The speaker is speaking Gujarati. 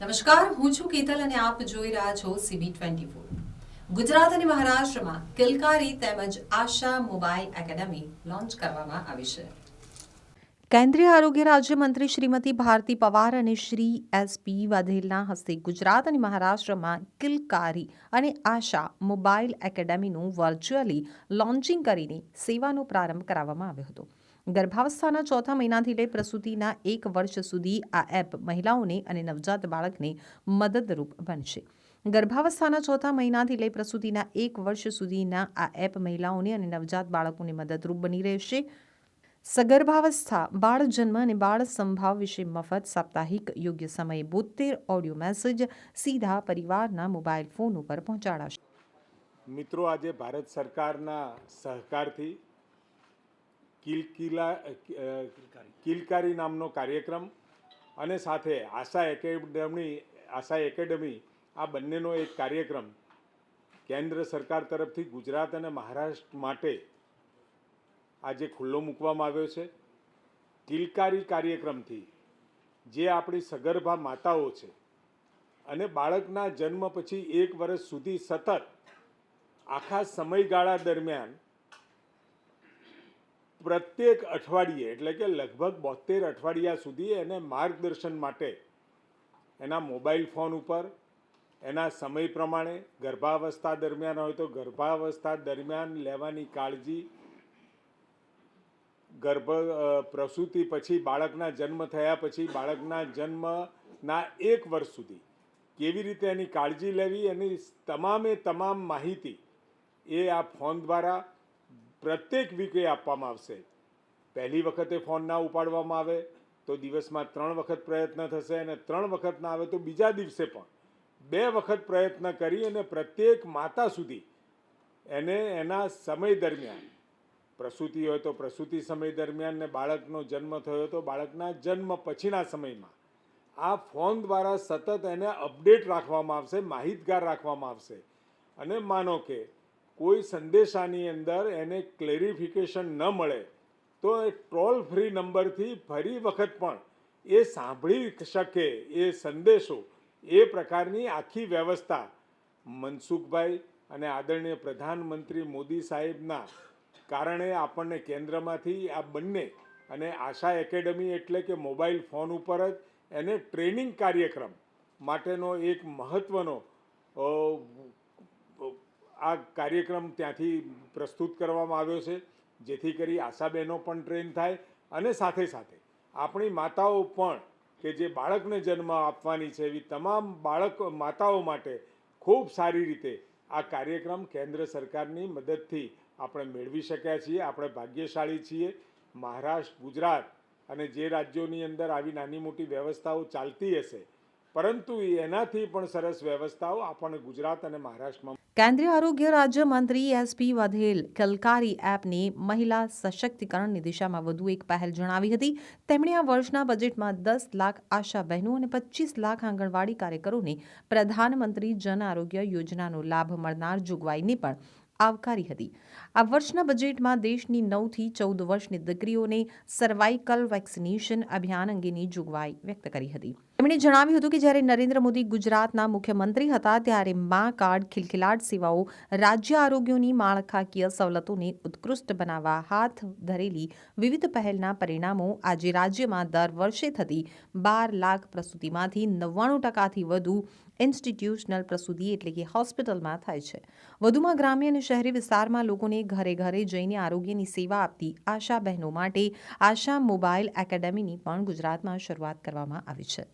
નમસ્કાર, હું છું કેતલ અને આપ જોઈ રહ્યા છો સીબી ટ્વેન્ટી ફોર ગુજરાત અને મહારાષ્ટ્રમાં કિલકારી તેમજ આશા મોબાઈલ એકેડમી લોન્ચ કરવામાં આવી છે. કેન્દ્રીય આરોગ્ય રાજ્યમંત્રી શ્રીમતી ભારતી પવાર અને શ્રી એસપી વાધેલના હસ્તે ગુજરાત અને મહારાષ્ટ્રમાં કિલકારી અને આશા મોબાઈલ એકેડમીનું વર્ચ્યુઅલી લોન્ચિંગ કરીને સેવાનો પ્રારંભ કરાવવામાં આવ્યો હતો. ગર્ભાવસ્થાના ચોથા મહિનાથી લઈ પ્રસૂતિના એક વર્ષ સુધી આ એપ મહિલાઓને અને નવજાત બાળકને મદદરૂપ બનશે. ગર્ભાવસ્થાના ચોથા મહિનાથી લઈ પ્રસૂતિના એક વર્ષ સુધીના આ એપ મહિલાઓને અને નવજાત બાળકોને મદદરૂપ બની રહેશે. સગર્ભાવસ્થા બાળ જન્મ અને બાળ સંભાવ વિશે મફત સાપ્તાહિક યોગ્ય સમયે બોતેર ઓડિયો મેસેજ સીધા પરિવારના મોબાઈલ ફોન ઉપર પહોંચાડાશે મિત્રો આજે ભારત સરકારના સહકારથી કિલકિલા કિલકારી નામનો કાર્યક્રમ અને સાથે આશા એકેડમી આશા એકેડમી આ બંનેનો એક કાર્યક્રમ કેન્દ્ર સરકાર તરફથી ગુજરાત અને મહારાષ્ટ્ર માટે આજે ખુલ્લો મૂકવામાં આવ્યો છે, કિલકારી કાર્યક્રમથી, જે આપણી સગર્ભા માતાઓ છે, અને બાળકના જન્મ પછી એક વર્ષ સુધી સતત આખા સમયગાળા દરમિયાન પ્રત્યેક અઠવાડિયે, એટલે કે લગભગ બોતેર અઠવાડિયા સુધી એને માર્ગદર્શન માટે, એના મોબાઈલ ફોન ઉપર, એના સમય પ્રમાણે, ગર્ભાવસ્થા દરમિયાન હોય તો ગર્ભાવસ્થા દરમિયાન લેવાની કાળજી ગર્ભ પ્રસૂતિ પછી બાળકના જન્મ થયા પછી બાળકના જન્મના એક વર્ષ સુધી કેવી રીતે એની કાળજી લેવી, એની તમામે તમામ માહિતી એ આ ફોન દ્વારા પ્રત્યેક વીકે આપવામાં આવશે. પહેલી વખતે ફોન ના ઉપાડવામાં આવે તો દિવસમાં ત્રણ વખત પ્રયત્ન થશે અને ત્રણ વખત ના આવે તો બીજા દિવસે પણ. બે વખત પ્રયત્ન કરી અને પ્રત્યેક માતા સુધી એને એના સમય દરમિયાન પ્રસૂતિ હોય તો પ્રસૂતિ સમય દરમિયાન ને બાળકનો જન્મ થયો તો બાળકના જન્મ પછીના સમયમાં. આ ફોન દ્વારા સતત એને અપડેટ રાખવામાં આવશે, માહિતગાર રાખવામાં આવશે. અને માનો કે કોઈ સંદેશાની અંદર એને ક્લેરિફિકેશન ન મળે, તો એ ટોલ ફ્રી નંબરથી ફરી વખત પણ એ સાંભળી શકે એ સંદેશો એ પ્રકારની આખી વ્યવસ્થા. મનસુખભાઈ અને આદરણીય પ્રધાનમંત્રી મોદી સાહેબના કારણે આપણને કેન્દ્રમાંથી આ બંને અને આશા એકેડમી એટલે કે મોબાઈલ ફોન ઉપર જ એને ટ્રેનિંગ કાર્યક્રમ માટેનો એક મહત્ત્વનો આ કાર્યક્રમ ત્યાંથી પ્રસ્તુત કરવામાં આવ્યો છે, જેથી કરી આશાબહેનો પણ ટ્રેન થાય અને સાથે સાથે આપણી માતાઓ પણ કે જે બાળકને જન્મ આપવાની છે, એવી તમામ બાળક, માતાઓ માટે ખૂબ સારી રીતે આ કાર્યક્રમ કેન્દ્ર સરકારની મદદથી આપણે મેળવી શક્યા છીએ, આપણે ભાગ્યશાળી છીએ. મહારાષ્ટ્ર, ગુજરાત અને જે રાજ્યોની અંદર આવી નાની મોટી વ્યવસ્થાઓ ચાલતી હશે, પરંતુ એનાથી પણ સરસ વ્યવસ્થાઓ આપણને ગુજરાત અને મહારાષ્ટ્રમાં કેન્દ્રીય આરોગ્ય રાજ્યમંત્રી એસપી વધેલ કલકારી એપને મહિલા સશક્તિકરણની દિશામાં વધુ એક પહેલ જણાવી હતી. તેમણે આ વર્ષના બજેટમાં દસ લાખ આશા બહેનો અને પચીસ લાખ આંગણવાડી કાર્યકરોને પ્રધાનમંત્રી જન આરોગ્ય યોજનાનો લાભ મળનાર જોગવાઈને પણ આવકારી હતી. આ વર્ષના બજેટમાં દેશની નવથી ચૌદ વર્ષની દીકરીઓને સર્વાઇકલ વેક્સિનેશન અભિયાન અંગેની જોગવાઈ વ્યક્ત કરી હતી. તેમણે જણાવ્યું હતું કે જ્યારે નરેન્દ્ર મોદી ગુજરાતના મુખ્યમંત્રી હતા ત્યારે મા કાર્ડ ખિલખિલાટ સેવાઓ રાજ્ય આરોગ્યની માળખાકીય સવલતોને ઉત્કૃષ્ટ બનાવવા હાથ ધરેલી વિવિધ પહેલના પરિણામો આજે રાજ્યમાં દર વર્ષે થતી બાર લાખ પ્રસૂતિમાંથી નવ્વાણું ટકાથી વધુ ઇન્સ્ટિટ્યુશનલ પ્રસૂતિ એટલે કે હોસ્પિટલમાં થાય છે. વધુમાં ગ્રામ્ય અને શહેરી વિસ્તારમાં લોકોને ઘરે ઘરે જઈને આરોગ્યની સેવા આપતી આશા બહેનો માટે આશા મોબાઈલ એકેડેમીની પણ ગુજરાતમાં શરૂઆત કરવામાં આવી છે.